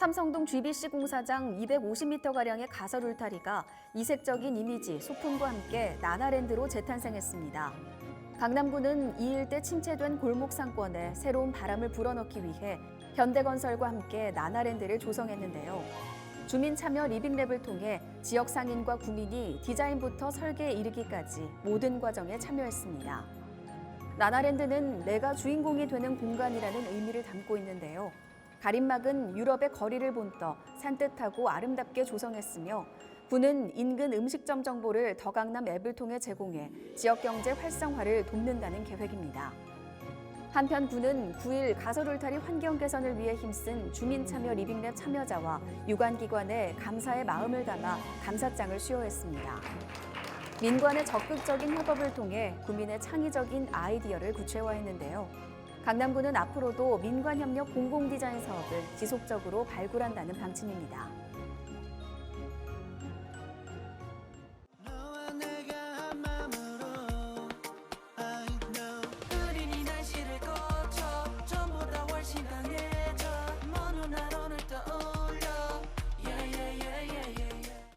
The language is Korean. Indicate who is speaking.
Speaker 1: 삼성동 GBC 공사장 250m가량의 가설 울타리가 이색적인 이미지, 소품과 함께 나나랜드로 재탄생했습니다. 강남구는 이 일대 침체된 골목 상권에 새로운 바람을 불어넣기 위해 현대건설과 함께 나나랜드를 조성했는데요. 주민 참여 리빙랩을 통해 지역 상인과 구민이 디자인부터 설계에 이르기까지 모든 과정에 참여했습니다. 나나랜드는 내가 주인공이 되는 공간이라는 의미를 담고 있는데요. 가림막은 유럽의 거리를 본떠 산뜻하고 아름답게 조성했으며 구는 인근 음식점 정보를 더강남 앱을 통해 제공해 지역 경제 활성화를 돕는다는 계획입니다. 한편 구는 9일 가설 울타리 환경 개선을 위해 힘쓴 주민 참여 리빙랩 참여자와 유관기관에 감사의 마음을 담아 감사장을 수여했습니다. 민관의 적극적인 협업을 통해 구민의 창의적인 아이디어를 구체화했는데요. 강남구는 앞으로도 민관협력 공공디자인 사업을 지속적으로 발굴한다는 방침입니다.